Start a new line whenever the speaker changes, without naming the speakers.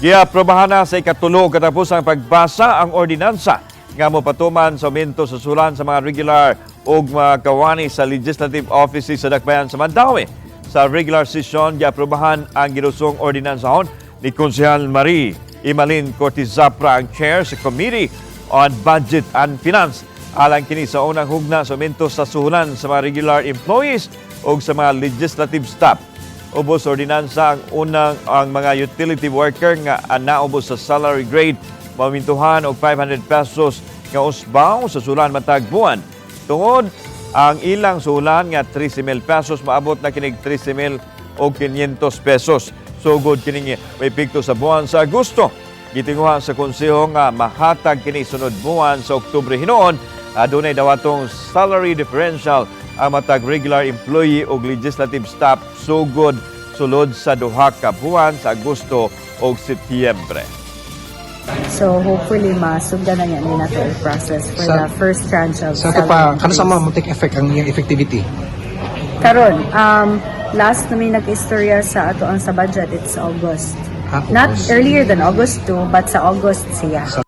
Giaprobahan na sa ikatulo katapos ang pagbasa ang ordinansa nga mo patuman sa aumento sa sulan sa mga regular o mga kawani sa legislative offices sa Dakbayan sa Mandawi. Sa regular session, giaprobahan ang ginusong ordinansahon ni Konsehal Marie Imalin Cortez Zapra ang chair sa Committee on Budget and Finance. Alang kini sa unang hugna sa aumento sa suhulan sa mga regular employees o sa mga legislative staff. Ubos ordinansa ang unang ang mga utility worker nga naubos sa salary grade mamintuhan og 500 pesos nga usbaw sa sulan matag buwan. Tungod ang ilang sulan nga 13,000 pesos maabot na kinig 13,000 og 500 pesos. Sugod kini may pikto sa buwan sa Agosto. Gitinguha sa konseho nga mahatag kini sunod buwan sa Oktubre hinoon adunay dawatong salary differential ang matag regular employee o legislative staff sugod sulod sa duha ka buwan sa Agosto o Setyembre.
So hopefully masugdan na niya nila to process for
Sa-
the first tranche of
Sa ito pa,
salary
kano sa
increase.
mga take effect ang iyang effectivity?
Karon, um, last na may nag-istorya sa ato ang sa budget, it's August.
Ah,
Not
August.
earlier than August 2, but sa August siya.
Sa